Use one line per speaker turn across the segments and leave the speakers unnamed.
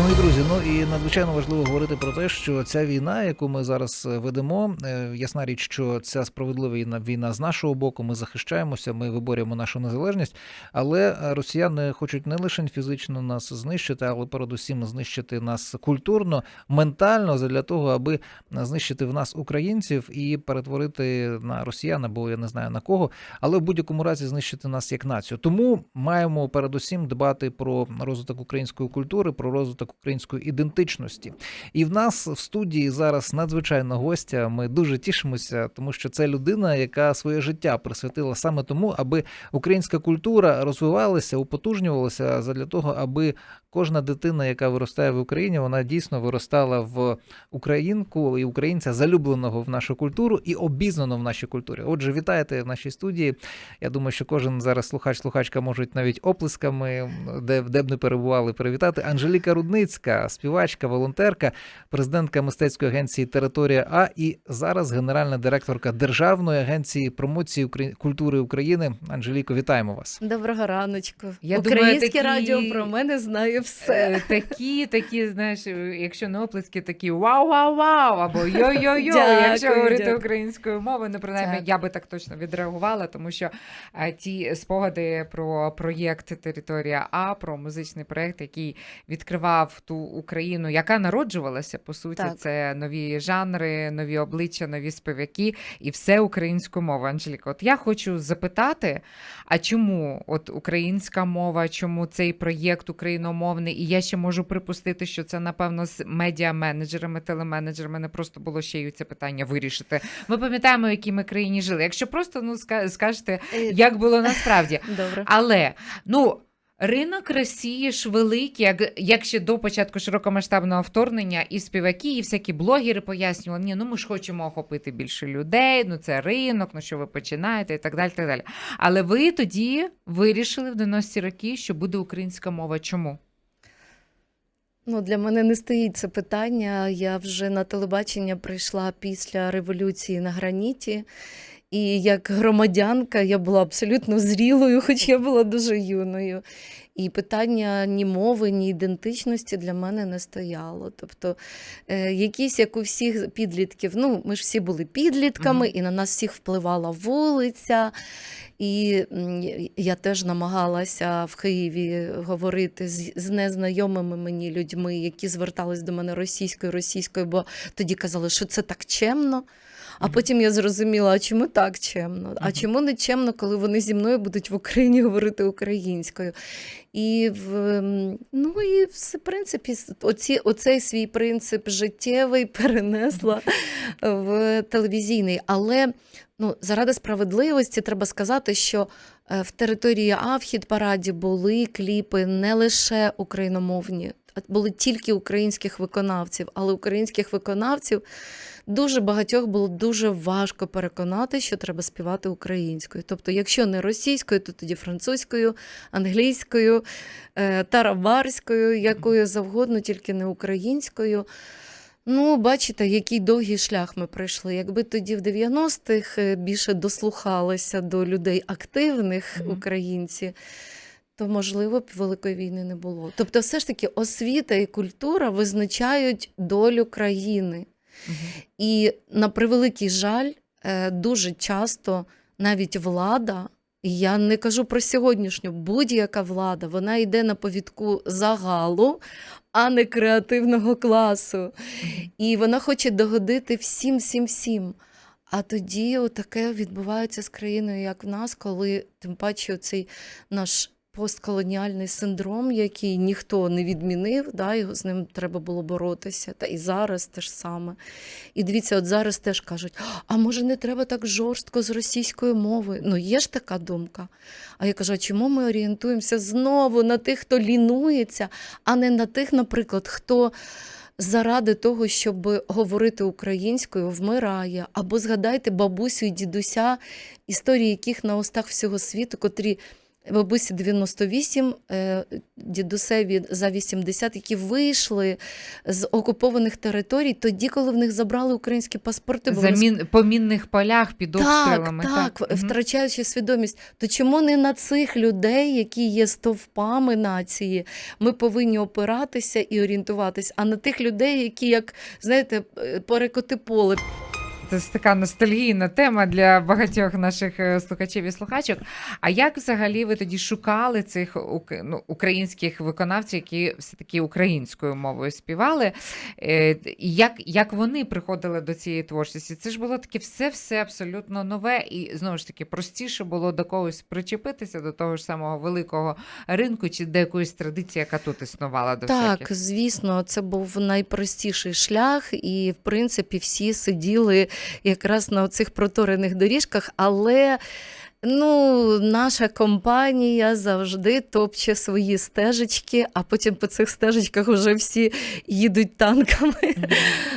Шановні друзі, ну і надзвичайно важливо говорити про те, що ця війна, яку ми зараз е, ведемо, е, ясна річ, що ця справедлива війна- з нашого боку. Ми захищаємося, ми виборюємо нашу незалежність. Але росіяни хочуть не лише фізично нас знищити, але передусім знищити нас культурно, ментально, для того, аби знищити в нас українців і перетворити на росіян або я не знаю на кого, але в будь-якому разі знищити нас як націю. Тому маємо передусім дбати про розвиток української культури, про розвиток української ідентичності. І в нас в студії зараз надзвичайна гостя. Ми дуже тішимося, тому що це людина, яка своє життя присвятила саме тому, аби українська культура розвивалася, употужнювалася задля того, аби кожна дитина, яка виростає в Україні, вона дійсно виростала в українку і українця, залюбленого в нашу культуру і обізнаного в нашій культурі. Отже, вітаєте в нашій студії. Я думаю, що кожен зараз слухач-слухачка можуть навіть оплесками, де, де б не перебували, привітати. Анжеліка Рудницька, співачка, волонтерка, президентка мистецької агенції Територія А і зараз генеральна директорка Державної агенції промоції Украї- культури України. Анжеліко, вітаємо вас.
Доброго раночку.
Я думаю,
Українське
такі-
радіо про мене знає все.
Е, Такі, такі, знаєш, якщо не оплески, такі вау-вау-вау, або йо-йо-йо, якщо говорити українською мовою, ну принаймні
Дякую.
я би так точно відреагувала, тому що е, ті спогади про проєкт Територія А, про музичний проєкт, який відкривав ту Україну, яка народжувалася, по суті,
Так.
це нові жанри, нові обличчя, нові співаки, і все українською мовою. Анжеліка, от я хочу запитати, а чому от українська мова, чому цей проєкт україномовний? І я ще можу припустити, що це напевно з медіаменеджерами, телеменеджерами не просто було ще й це питання вирішити. Ми пам'ятаємо, в якій ми країні жили. Якщо просто ну скажете,
Е,
як було насправді,
Добре.
але ну. Ринок Росії ж великий, як, як ще до початку широкомасштабного вторгнення, і співаки, і всякі блогери пояснювали, ні, ну ми ж хочемо охопити більше людей, ну це ринок, ну що ви починаєте, і так далі. так далі. Але ви тоді вирішили в 90-ті роки, що буде українська мова. Чому?
Ну, для мене не стоїть це питання. Я вже на телебачення прийшла після революції на граніті. І як громадянка я була абсолютно зрілою, хоч я була дуже юною. І питання ні мови, ні ідентичності для мене не стояло. Тобто, е, якісь, як у всіх підлітків, ну, ми ж всі були підлітками,
Мгм.
і на нас всіх впливала вулиця. І я теж намагалася в Києві говорити з, з незнайомими мені людьми, які звертались до мене російською, російською, бо тоді казали, що це так чемно. А потім я зрозуміла, а чому так чемно? А чому не чемно, коли вони зі мною будуть в Україні говорити українською? І в ну і в принципі, оці, оцей свій принцип життєвий перенесла в телевізійний. Але ну, заради справедливості треба сказати, що е, в території А в хіт параді були кліпи не лише україномовні, а були тільки українських виконавців, але українських виконавців дуже багатьох було дуже важко переконати, що треба співати українською. Тобто, якщо не російською, то тоді французькою, англійською, е, тарабарською, якою завгодно, тільки не українською. Ну, бачите, який довгий шлях ми пройшли. Якби тоді в 90-х е, більше дослухалися до людей активних українці, то можливо б великої війни не було. Тобто, все ж таки, освіта і культура визначають долю країни. І на превеликий жаль, е, дуже часто навіть влада, я не кажу про сьогоднішню, будь-яка влада, вона йде на повідку загалу, а не креативного класу. І вона хоче догодити всім, всім, всім. А тоді таке відбувається з країною, як в нас, коли тим паче цей наш постколоніальний синдром, який ніхто не відмінив, да, його з ним треба було боротися. Та і зараз те ж саме. І дивіться, от зараз теж кажуть: а може не треба так жорстко з російською мовою? Ну, є ж така думка. А я кажу, а чому ми орієнтуємося знову на тих, хто лінується, а не на тих, наприклад, хто. Заради того, щоб говорити українською, вмирає. Або згадайте бабусю і дідуся, історії яких на устах всього світу, котрі бабусі 98, е, дідусеві за 80, які вийшли з окупованих територій тоді, коли в них забрали українські паспорти. бо вони
Замін по мінних полях під обстрілами.
так, так,
Мгм.
втрачаючи свідомість, то чому не на цих людей, які є стовпами нації, ми повинні опиратися і орієнтуватись, а на тих людей, які, як знаєте, е, перекоти поле.
Це така ностальгійна тема для багатьох наших е, слухачів і слухачок. А як взагалі ви тоді шукали цих ну, українських виконавців, які все-таки українською мовою співали? Е, як, як вони приходили до цієї творчості? Це ж було таке все-все абсолютно нове, і знову ж таки простіше було до когось причепитися до того ж самого великого ринку чи до якоїсь традиції, яка тут існувала до
Так,
всяких.
звісно, це був найпростіший шлях, і в принципі всі сиділи якраз на цих проторених доріжках, але. Ну, наша компанія завжди топче свої стежечки, а потім по цих стежечках вже всі їдуть танками.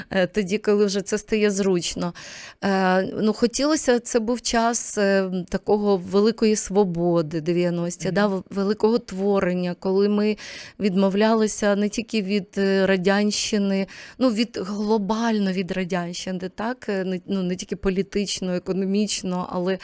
Е, Тоді, коли вже це стає зручно. Е, Ну, хотілося, це був час е, такого великої свободи, 90-ті,
Мгм.
да, великого творення, коли ми відмовлялися не тільки від радянщини, ну від глобально від радянщини, так не, ну, не тільки політично, економічно, але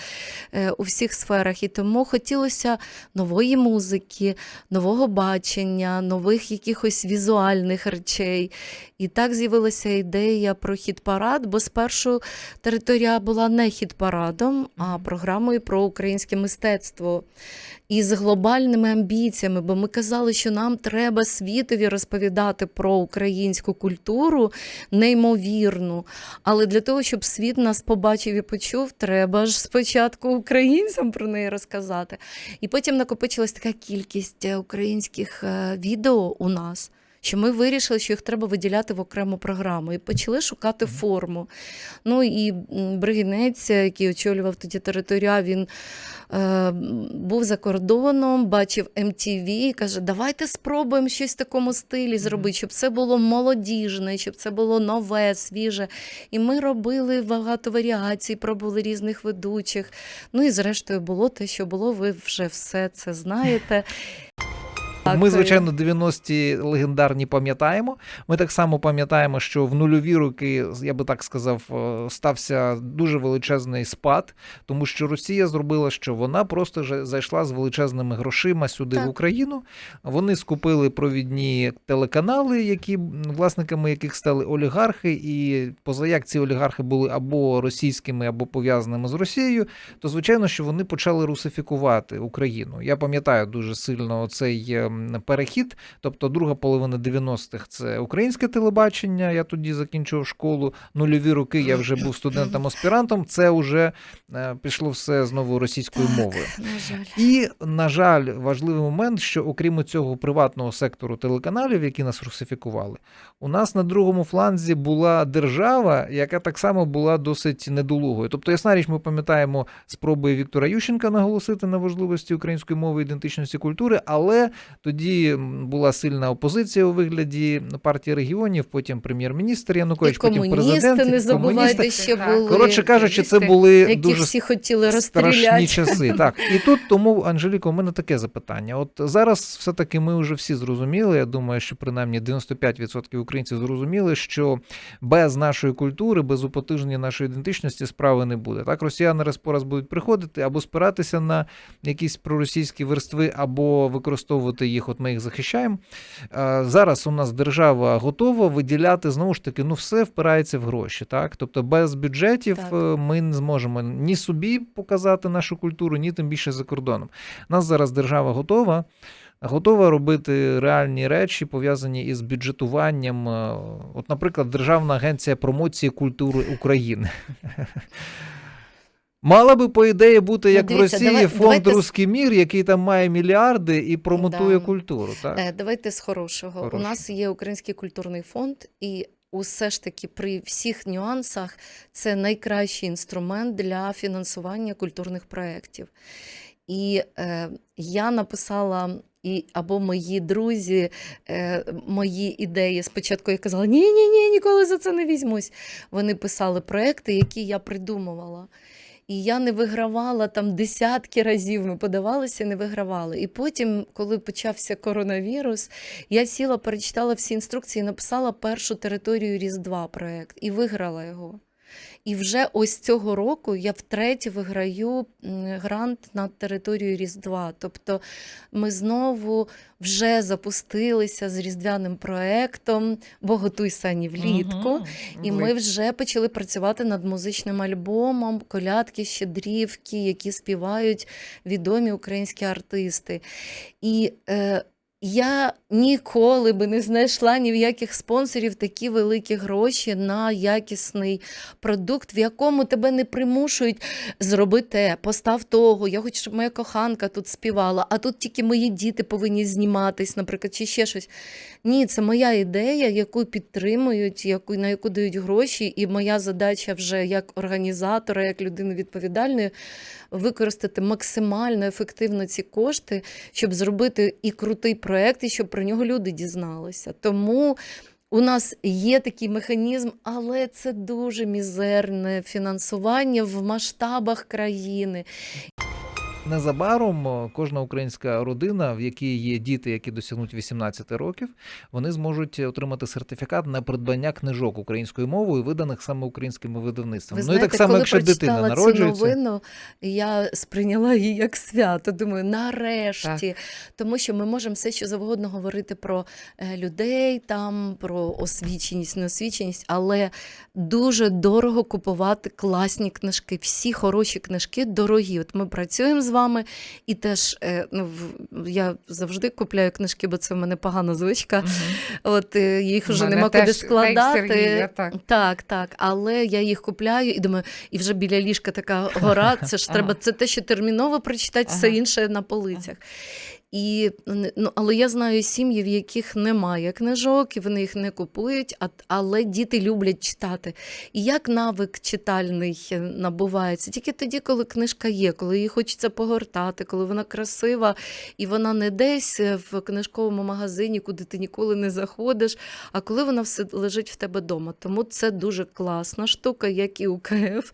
у всіх сферах. І тому хотілося нової музики, нового бачення, нових якихось візуальних речей. І так з'явилася ідея про хіт-парад, бо спершу територія була не хіт-парадом, а програмою про українське мистецтво. І з глобальними амбіціями, бо ми казали, що нам треба світові розповідати про українську культуру неймовірну. Але для того, щоб світ нас побачив і почув, треба ж спочатку українцям про неї розказати. І потім накопичилась така кількість е, українських е, відео у нас. Що ми вирішили, що їх треба виділяти в окрему програму, і почали шукати форму. Ну і Бригінець, який очолював тоді територія, він е, був за кордоном, бачив MTV і каже: давайте спробуємо щось в такому стилі зробити, щоб це було молодіжне, щоб це було нове, свіже. І ми робили багато варіацій, пробували різних ведучих. Ну і зрештою було те, що було. Ви вже все це знаєте.
Ми, звичайно, 90-ті легендарні пам'ятаємо. Ми так само пам'ятаємо, що в нульові роки, я би так сказав, е, стався дуже величезний спад, тому що Росія зробила, що вона просто зайшла з величезними грошима сюди
Так.
в Україну. Вони скупили провідні телеканали, які власниками яких стали олігархи, і поза як ці олігархи були або російськими, або пов'язаними з Росією, то звичайно, що вони почали русифікувати Україну. Я пам'ятаю дуже сильно цей ем, перехід. Тобто, друга половина 90-х це українське телебачення. Я тоді закінчував школу. Нульові роки я вже був студентом-аспірантом. Це вже е, пішло все знову російською
Так,
мовою.
На жаль.
І, на жаль, важливий момент, що окрім цього приватного сектору телеканалів, які нас русифікували, у нас на другому фланзі була держава, яка так само була досить недолугою. Тобто, ясна річ, ми пам'ятаємо спроби Віктора Ющенка наголосити на важливості української мови, ідентичності культури, але тоді була сильна опозиція у вигляді партії регіонів, потім прем'єр-міністр
І
Янукович, потім
комуністи,
президент.
не забувайте, ще були,
Коротше кажучи, це були
яких
дуже
всі хотіли
страшні часи. Так, і тут тому, Анжеліко, у мене таке запитання. От зараз все-таки ми вже всі зрозуміли. Я думаю, що принаймні 95% українців зрозуміли, що без нашої культури, без употижнення нашої ідентичності справи не буде. Так, росіяни раз по раз будуть приходити або спиратися на якісь проросійські верстви, або використовувати їх. От ми їх захищаємо. Е, Зараз у нас держава готова виділяти знову ж таки, ну все впирається в гроші. Так, тобто без бюджетів
Так.
е, ми не зможемо ні собі показати нашу культуру, ні тим більше за кордоном. Нас зараз держава готова. Готова робити реальні речі, пов'язані із бюджетуванням. Е, От, наприклад, Державна агенція промоції культури України. Мала би, по ідеї, бути
Ну,
як в Росії
давай-
фонд
давайте
Руський мір, який там має мільярди і промотує
Да.
культуру. Так?
Е, Давайте з хорошого.
Хороше.
У нас є Український культурний фонд, і усе ж таки при всіх нюансах це найкращий інструмент для фінансування культурних проєктів. І е, я написала. І або мої друзі, е, мої ідеї спочатку я казала: ні, ні, ні, ніколи за це не візьмусь. Вони писали проекти, які я придумувала. І я не вигравала там десятки разів. Ми подавалися, не вигравали. І потім, коли почався коронавірус, я сіла, перечитала всі інструкції, написала першу територію Різдва проект і виграла його. І вже ось цього року я втретє виграю грант на територію Різдва. Тобто ми знову вже запустилися з різдвяним проектом Бо готуй сані влітку.
Мгм.
І ми вже почали працювати над музичним альбомом Колядки, Щедрівки, які співають відомі українські артисти. І е, я ніколи би не знайшла ні в яких спонсорів такі великі гроші на якісний продукт, в якому тебе не примушують зроби те, постав того. Я хочу, щоб моя коханка тут співала, а тут тільки мої діти повинні зніматись, наприклад, чи ще щось. Ні, це моя ідея, яку підтримують, яку, на яку дають гроші, і моя задача вже як організатора, як людини відповідальної, використати максимально ефективно ці кошти, щоб зробити і крутий проект, і щоб про нього люди дізналися. Тому у нас є такий механізм, але це дуже мізерне фінансування в масштабах країни.
Незабаром кожна українська родина, в якій є діти, які досягнуть 18 років, вони зможуть отримати сертифікат на придбання книжок українською мовою, виданих саме українськими видавництвами.
Ви
ну і так само,
коли
якщо дитина народжується.
цю новину, я сприйняла її як свято. Думаю, нарешті. Тому що ми можемо все, що завгодно говорити про е, людей, там, про освіченість, неосвіченість, але дуже дорого купувати класні книжки. Всі хороші книжки дорогі. От ми працюємо з вами, і теж е, ну, я завжди купляю книжки, бо це в мене погана звичка.
Мгм.
От е, їх вже нема куди складати.
Сергія, так.
Так, так. Але я їх купляю і думаю, і вже біля ліжка така гора. Це ж треба, це те, що терміново прочитати, все інше на полицях. І, ну, але я знаю сім'ї, в яких немає книжок, і вони їх не купують, а, але діти люблять читати. І як навик читальний е, набувається? Тільки тоді, коли книжка є, коли її хочеться погортати, коли вона красива, і вона не десь е, в книжковому магазині, куди ти ніколи не заходиш, а коли вона все лежить в тебе вдома. Тому це дуже класна штука, як і УКФ.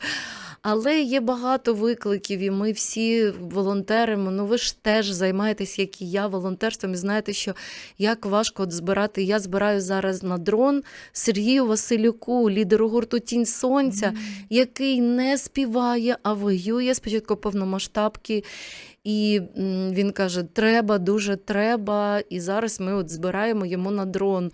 Але є багато викликів, і ми всі волонтеримо. Ну ви ж теж займаєтесь, як і я, волонтерством, і знаєте, що як важко от збирати. Я збираю зараз на дрон Сергію Василюку, лідеру гурту Тінь Сонця, який не співає, а воює спочатку повномасштабки. І він каже: треба, дуже треба. І зараз ми от збираємо йому на дрон.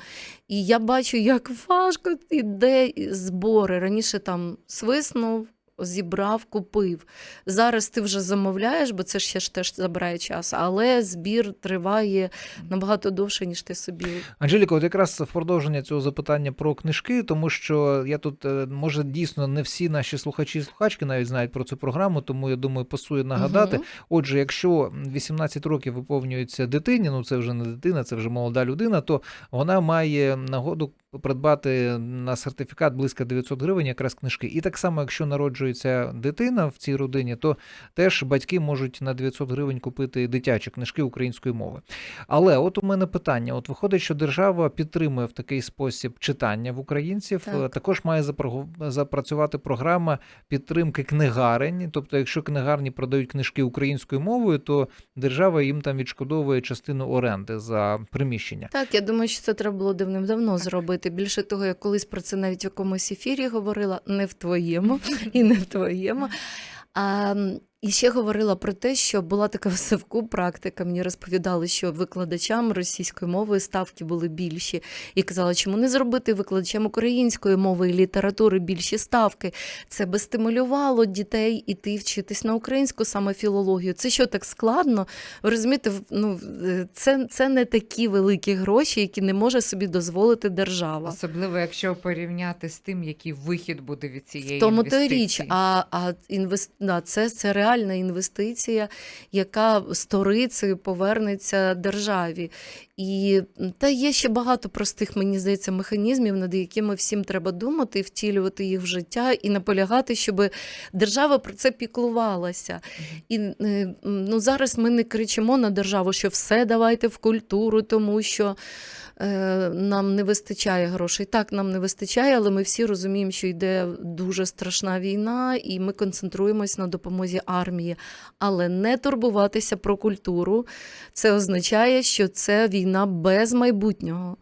І я бачу, як важко іде збори. Раніше там свиснув. Зібрав, купив. Зараз ти вже замовляєш, бо це ще ж теж забирає час, але збір триває набагато довше, ніж ти собі.
Анжеліко, от якраз в продовження цього запитання про книжки, тому що я тут, е, може, дійсно не всі наші слухачі і слухачки навіть знають про цю програму, тому я думаю, пасує нагадати.
Мгм.
Отже, якщо 18 років виповнюється дитині, ну це вже не дитина, це вже молода людина, то вона має нагоду придбати на сертифікат близько 900 гривень якраз книжки. І так само, якщо народжується дитина в цій родині, то теж батьки можуть на 900 гривень купити дитячі книжки української мови. Але от у мене питання: от виходить, що держава підтримує в такий спосіб читання в українців.
Так.
Також має запрацювати програма підтримки книгарень. Тобто, якщо книгарні продають книжки українською мовою, то держава їм там відшкодовує частину оренди за приміщення.
Так, я думаю, що це треба було давним-давно зробити. Більше того, я колись про це навіть в якомусь ефірі говорила, не в твоєму і не в твоєму. А, і ще говорила про те, що була така в Севку практика. Мені розповідали, що викладачам російської мови ставки були більші. І казала, чому не зробити викладачам української мови і літератури більші ставки. Це би стимулювало дітей іти вчитись на українську саме філологію. Це що так складно? Ви розумієте, ну, е, це, це не такі великі гроші, які не може собі дозволити держава.
Особливо, якщо порівняти з тим, який вихід буде від цієї
В тому то річ, а, а інвест... да, це, це реальна інвестиція, яка сторицею повернеться державі. І та є ще багато простих, мені здається, механізмів, над якими всім треба думати, втілювати їх в життя і наполягати, щоб держава про це піклувалася. І е, ну, зараз ми не кричимо на державу, що все давайте в культуру, тому що. Е, нам не вистачає грошей. Так, нам не вистачає, але ми всі розуміємо, що йде дуже страшна війна, і ми концентруємось на допомозі армії. Але не турбуватися про культуру це означає, що це війна без майбутнього.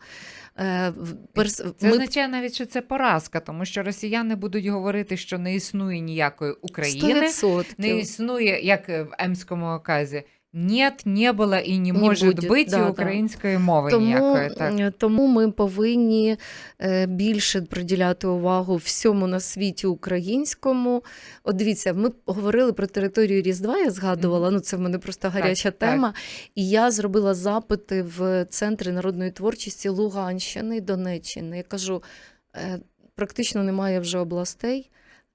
Е, перс-
Це
ми-
означає навіть, що це поразка, тому що росіяни будуть говорити, що не існує ніякої України,
100%.
не існує, як в Емському оказі. Нет, не було і не,
Не
може
буде,
бути
да, да.
української мови
Тому,
ніякої. Так.
тому ми повинні е, більше приділяти увагу всьому на світі українському. От дивіться, ми говорили про територію Різдва, я згадувала. Ну це в мене просто гаряча
так.
тема. І я зробила запити в центри народної творчості Луганщини і Донеччини. Я кажу, е, практично немає вже областей.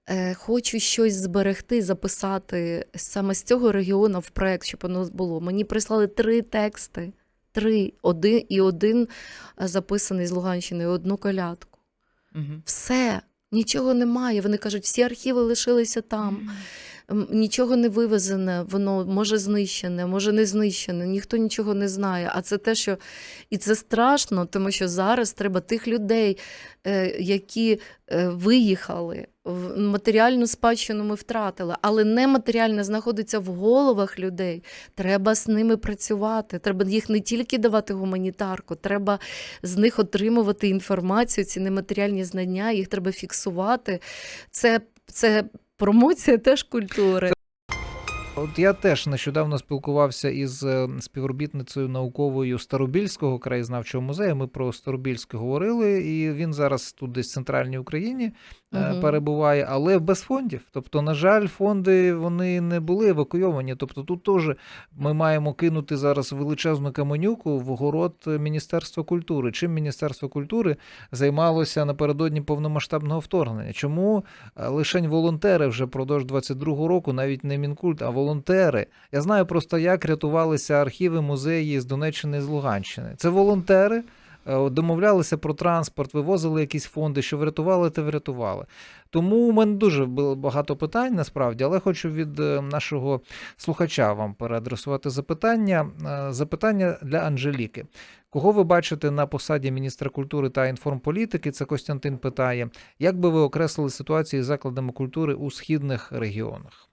Е, Хочу щось зберегти, записати саме з цього регіону в проект, щоб воно було. Мені прислали три тексти. Три, один і один е, записаний з Луганщини, і одну колядку.
Мгм.
Все, нічого немає. Вони кажуть, всі архіви лишилися там. М, Нічого не вивезене, воно може знищене, може не знищене, ніхто нічого не знає. А це те, що і це страшно, тому що зараз треба тих людей, е, які виїхали, матеріальну спадщину ми втратили, але нематеріальне знаходиться в головах людей. Треба з ними працювати. Треба їх не тільки давати гуманітарку, треба з них отримувати інформацію, ці нематеріальні знання, їх треба фіксувати. Це, це промоція теж культури.
От я теж нещодавно спілкувався із е, співробітницею науковою Старобільського краєзнавчого музею. Ми про Старобільське говорили, і він зараз тут десь в центральній Україні
Мгм.
перебуває, але без фондів. Тобто, на жаль, фонди вони не були евакуйовані. Тобто, тут теж ми маємо кинути зараз величезну каменюку в город Міністерства культури. Чим Міністерство культури займалося напередодні повномасштабного вторгнення? Чому е, лишень волонтери вже впродовж 22-го року, навіть не Мінкульт, а волонтери. Я знаю просто, як рятувалися архіви, музеї з Донеччини і з Луганщини. Це волонтери. е, Домовлялися про транспорт, вивозили якісь фонди, що врятували, те врятували. Тому у мене дуже багато питань насправді, але хочу від е, нашого слухача вам переадресувати запитання. Е, Запитання для Анжеліки. Кого ви бачите на посаді міністра культури та інформполітики? Це Костянтин питає. Як би ви окреслили ситуацію з закладами культури у східних регіонах?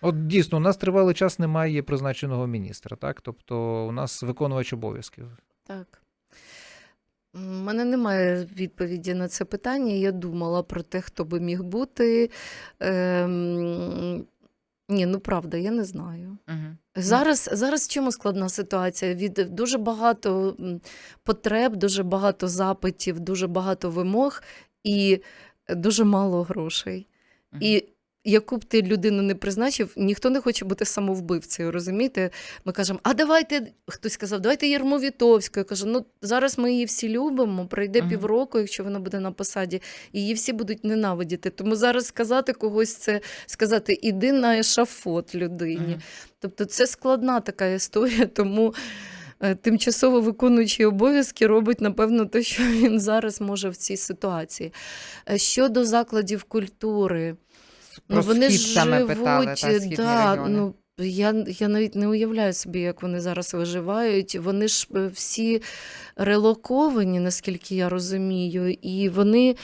От дійсно, у нас тривалий час немає призначеного міністра, так? Тобто у нас виконувач обов'язків.
Так. У мене немає відповіді на це питання. Я думала про те, хто би міг бути. Ем... Ні, ну правда, я не знаю.
Мгм.
Зараз, зараз в чому складна ситуація? Від дуже багато потреб, дуже багато запитів, дуже багато вимог і дуже мало грошей. І яку б ти людину не призначив, ніхто не хоче бути самовбивцею. Розумієте? Ми кажемо, а давайте хтось сказав, давайте Єрму Вітовську. Я кажу, ну зараз ми її всі любимо. Пройде
Мгм.
півроку, якщо вона буде на посаді, і її всі будуть ненавидіти. Тому зараз сказати когось це сказати, іди на ешафот людині.
Мгм.
Тобто це складна така історія, тому. е, Тимчасово виконуючий обов'язки робить, напевно, те, що він зараз може в цій ситуації. Е, Щодо закладів культури,
Про
ну, вони
схід
ж
саме
живуть,
питали, та, східні
да,
регіони.
ну, я, я навіть не уявляю собі, як вони зараз виживають. Вони ж е, всі релоковані, наскільки я розумію, і вони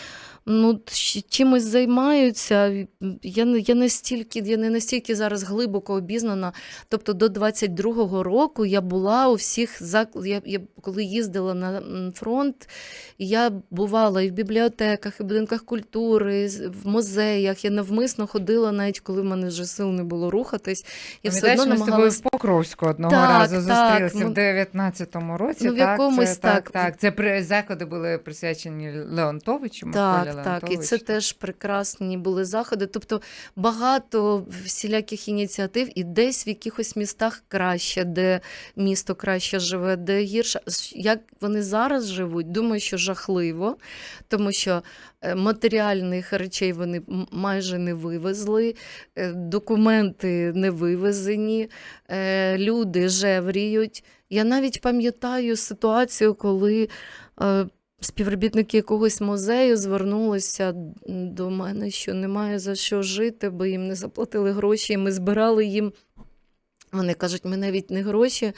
ну, чимось займаються. Я, не- я, настільки, я не настільки зараз глибоко обізнана. Тобто до 22-го року я була у всіх я, я коли їздила на фронт, я бувала і в бібліотеках, і в будинках культури, з- в музеях. Я навмисно ходила, навіть коли в мене вже сил не було рухатись. Я все одно
ми з тобою
намагалась.
в Покровську одного
Так,
разу
так,
зустрілися в 19-му році.
Ну, в
так,
якомусь
це,
так.
так, так. Це при заходи були присвячені Леонтовичу. Миколі
Так, так, і це теж прекрасні були заходи. Тобто багато всіляких ініціатив, і десь в якихось містах краще, де місто краще живе, де гірше. Як вони зараз живуть, думаю, що жахливо, тому що е, матеріальних речей вони майже не вивезли, е, документи не вивезені, е, люди жевріють. Я навіть пам'ятаю ситуацію, коли. Е, Співробітники якогось музею звернулися до мене, що немає за що жити, бо їм не заплатили гроші. І ми збирали їм Вони кажуть, ми навіть не гроші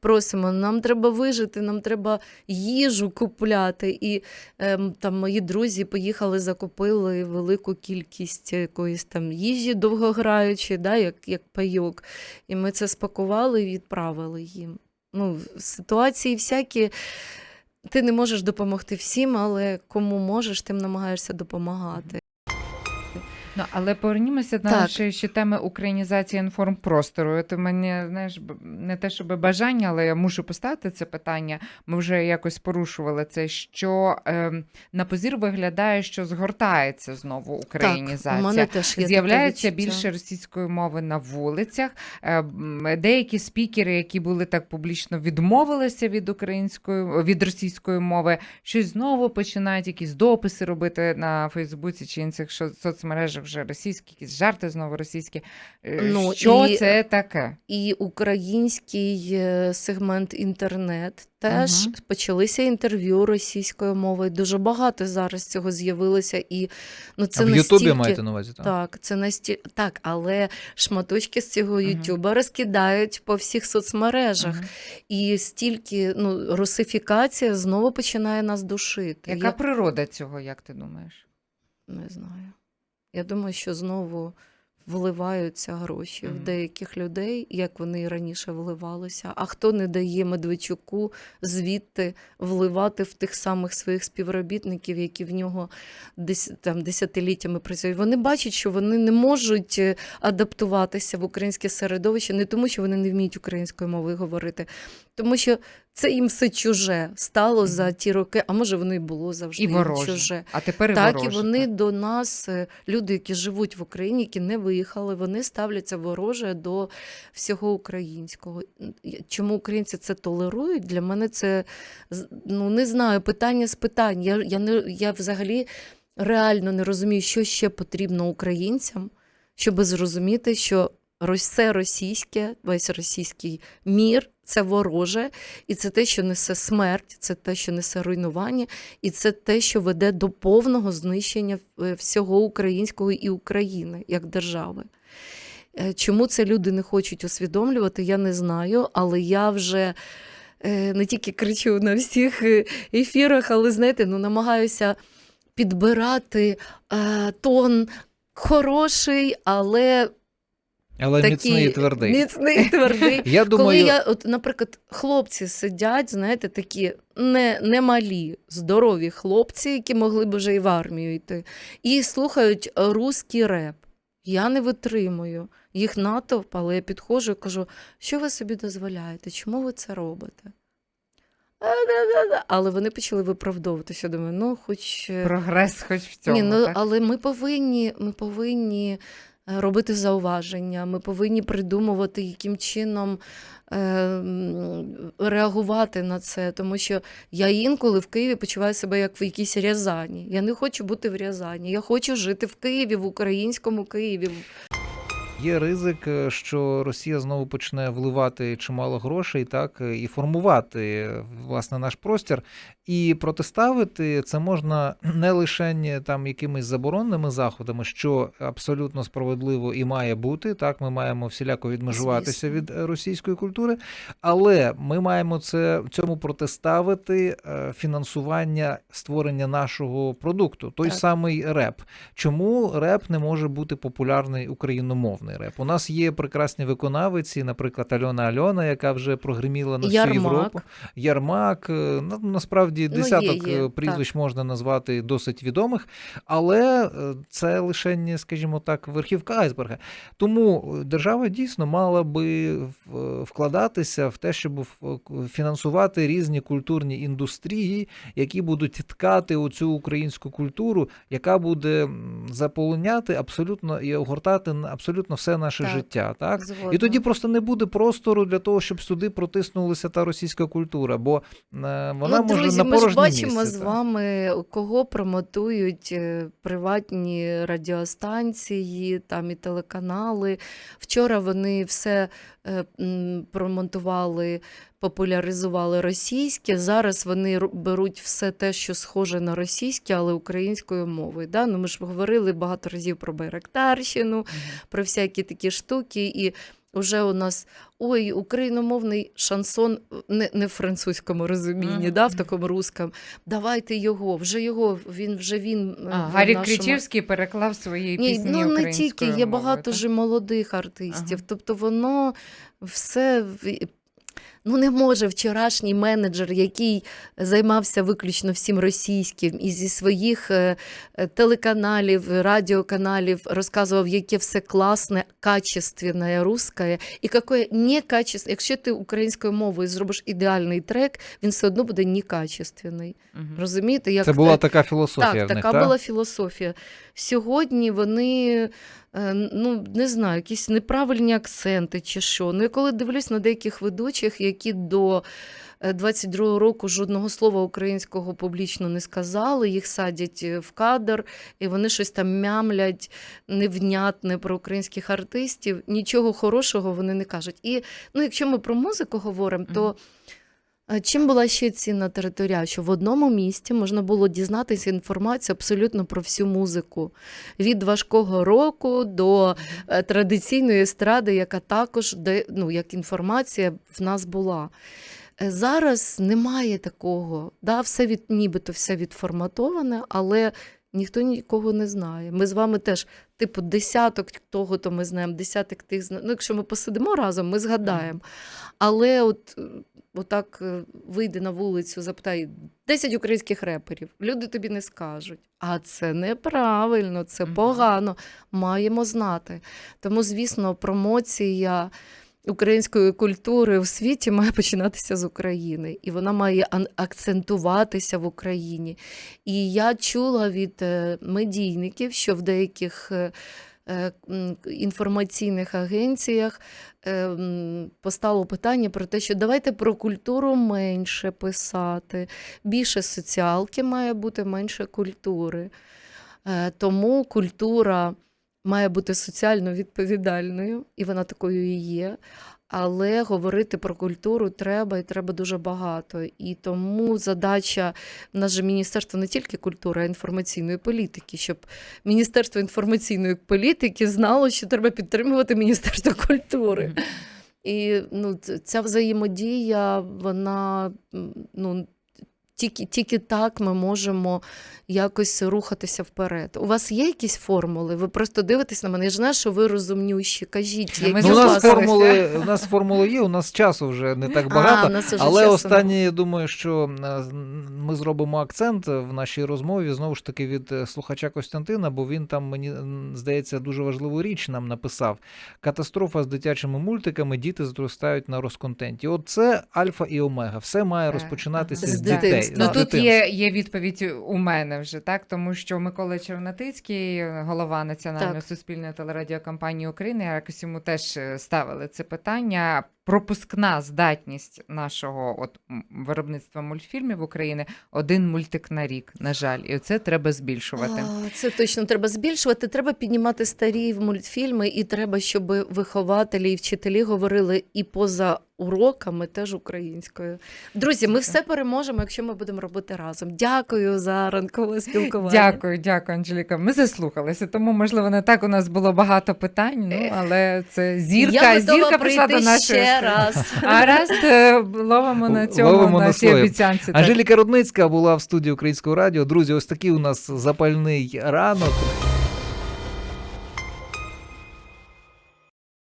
просимо, нам треба вижити, нам треба їжу купляти. І ем, там мої друзі поїхали, закупили велику кількість якоїсь там їжі довгограючи, да, як, як пайок. І ми це спакували і відправили їм. Ну, ситуації всякі. Ти не можеш допомогти всім, але кому можеш, тим намагаєшся допомагати.
Ну, але повернімося до
Так.
нашої ще теми українізації інформпростору. У мене, знаєш, не те, щоб бажання, але я мушу поставити це питання. Ми вже якось порушували це, що ем, на позір виглядає, що згортається знову
Так,
українізація.
у мене теж є
З'являється більше російської мови на вулицях. Е, Деякі спікери, які були так публічно відмовилися від української від російської мови, щось знову починають якісь дописи робити на Фейсбуці чи інших соцмережах вже російські, якісь жарти знову російські. Е,
Ну,
Що
і-
це таке?
І український е, сегмент інтернет теж
Мгм.
почалися інтерв'ю російською мовою. Дуже багато зараз цього з'явилося. І ну це
а в
настільки...
Ютубі маєте на увазі? Так?
Так, це настіль... так, але шматочки з цього. Ютуба розкидають по всіх соцмережах.
Мгм.
І стільки ну, русифікація знову починає нас душити.
Яка
Я
природа цього, як ти думаєш?
не знаю. Я думаю, що знову вливаються гроші
Мгм.
в деяких людей, як вони і раніше вливалися. А хто не дає Медведчуку звідти вливати в тих самих своїх співробітників, які в нього десь там десятиліттями працюють? Вони бачать, що вони не можуть е, адаптуватися в українське середовище не тому, що вони не вміють українською мовою говорити, тому що це їм все чуже стало за ті роки, а може воно і було завжди
І вороже.
чуже.
А тепер і
Так,
вороже.
і вони
так.
до нас, е, люди, які живуть в Україні, які не виїхали, вони ставляться вороже до всього українського. Чому українці це толерують? Для мене це ну не знаю, питання з питань. Я, я, не, я взагалі реально не розумію, що ще потрібно українцям, щоб зрозуміти, що все російське, весь російський мір це вороже, і це те, що несе смерть, це те, що несе руйнування, і це те, що веде до повного знищення е, всього українського і України як держави. Е, Чому це люди не хочуть усвідомлювати, я не знаю, але я вже е, не тільки кричу на всіх ефірах, але знаєте, ну намагаюся підбирати тон хороший, але
Але
такий
міцний і твердий.
Міцний і твердий.
Я думаю,
Коли я, от, наприклад, хлопці сидять, знаєте, такі не, не малі, здорові хлопці, які могли б вже і в армію йти, і слухають русський реп. Я не витримую їх натовп, але я підходжу і кажу, що ви собі дозволяєте? Чому ви це робите? Але вони почали виправдовуватися. Думаю, ну, хоч е,
Прогрес хоч в цьому.
ні, ну,
так?
але ми повинні, ми повинні робити зауваження, ми повинні придумувати, яким чином е, реагувати на це. Тому що я інколи в Києві почуваю себе як в якійсь Рязані. Я не хочу бути в Рязані. Я хочу жити в Києві, в українському Києві.
Є ризик, е, що Росія знову почне вливати чимало грошей, так е, і формувати е, власне наш простір. І протиставити це можна не лише там якимись заборонними заходами, що абсолютно справедливо і має бути. Так, ми маємо всіляко відмежуватися від російської культури, але ми маємо це цьому протиставити фінансування створення нашого продукту, той
Так.
самий реп. Чому реп не може бути популярний україномовний реп? У нас є прекрасні виконавиці, наприклад, Альона Альона, яка вже прогриміла на всю
Ярмак.
Європу. Ярмак. е, ну, насправді
Ну, є,
десяток
є,
е, прізвищ
так.
можна назвати досить відомих, але е, це лише, скажімо так, верхівка айсберга. Тому держава дійсно мала би вкладатися в те, щоб фінансувати різні культурні індустрії, які будуть ткати оцю українську культуру, яка буде заполоняти абсолютно і огортати абсолютно все наше
Так,
життя. Так?
Згодна.
І тоді просто не буде простору для того, щоб сюди протиснулася та російська культура, бо е, вона
ну,
може
друзі,
на
ми ж бачимо
місце,
з
так.
вами, кого промотують е, приватні радіостанції, там і телеканали. Вчора вони все е, промонтували, популяризували російське. Зараз вони беруть все те, що схоже на російське, але українською мовою. Да? Ну, ми ж говорили багато разів про Байрактарщину, про всякі такі штуки. І Уже у нас ой, україномовний шансон не, не в французькому розумінні, да, в такому русскому. Давайте його, вже його, він вже він е,
А, Гаррі
нашому...
Кричівський переклав свої
Ні,
пісні
ну не тільки, є багато
так?
ж молодих артистів.
Ага.
Тобто воно все. Ну, не може вчорашній менеджер, який займався виключно всім російським, і зі своїх е, е, телеканалів, радіоканалів розказував, яке все класне, качественне русське, і яке некачественне. Якщо ти українською мовою зробиш ідеальний трек, він все одно буде некачественний.
Мгм.
Розумієте? Як
Це була така філософія
так,
в них,
така
та?
була філософія. Сьогодні вони, е, ну не знаю, якісь неправильні акценти чи що. Ну, я коли дивлюсь на деяких ведучих, які до е, 22-го року жодного слова українського публічно не сказали, їх садять е, в кадр, і вони щось там мямлять невнятне про українських артистів. Нічого хорошого вони не кажуть. І ну, якщо ми про музику говоримо, то. Чим була ще цінна територія? Що в одному місті можна було дізнатися інформацію абсолютно про всю музику. Від важкого року до е, традиційної естради, яка також де, ну, як інформація в нас була. Е, Зараз немає такого. Да, все від, нібито все відформатоване, але ніхто нікого не знає. Ми з вами теж, типу, десяток того, то ми знаємо, десяток тих знаємо. Ну, якщо ми посидимо разом, ми згадаємо. Але от, отак е, вийди на вулицю, запитай 10 українських реперів. Люди тобі не скажуть. А це неправильно, це погано. Маємо знати. Тому, звісно, промоція української культури в світі має починатися з України, і вона має акцентуватися в Україні. І я чула від е, медійників, що в деяких е, інформаційних агенціях е, постало питання про те, що давайте про культуру менше писати, більше соціалки має бути, менше культури. Е, Тому культура має бути соціально відповідальною, і вона такою і є. Але говорити про культуру треба і треба дуже багато. І тому задача в нас же Міністерство не тільки культури, а інформаційної політики, щоб Міністерство інформаційної політики знало, що треба підтримувати Міністерство культури. І ну, ця взаємодія, вона ну, тільки, тільки так ми можемо якось рухатися вперед. У вас є якісь формули? Ви просто дивитесь на мене. Я ж знаю, що ви розумнющі. Кажіть, які
Ну, у нас формули, у нас формули є, у нас часу вже не так багато.
уже
Але
часу
останнє, я думаю, що е, ми зробимо акцент в нашій розмові знову ж таки від е, слухача Костянтина, бо він там мені здається дуже важливу річ нам написав. Катастрофа з дитячими мультиками, діти зростають на розконтенті. От це альфа і омега. Все має розпочинатися з
З
дітей.
Ну
з
тут є, є відповідь у мене вже, так тому що Микола Чернатицький, голова Національної
Так.
суспільної телерадіокомпанії України, якось йому теж е, ставили це питання. Пропускна здатність нашого от виробництва мультфільмів України один мультик на рік. На жаль, і це треба збільшувати.
А, Це точно треба збільшувати. Треба піднімати старі мультфільми, і треба, щоб вихователі і вчителі говорили і поза уроками теж українською. Друзі, ми все переможемо, якщо ми будемо робити разом. Дякую за ранкове спілкування.
Дякую, дякую, Анжеліка. Ми заслухалися, тому можливо не так у нас було багато питань. Ну але це зірка,
Я
зірка прийшла до нашої.
Раз.
А раз ловимо на цьому
Ловимо на
нашій обіцянці.
Анжеліка Рудницька була в студії Українського радіо. Друзі, ось такий у нас запальний ранок.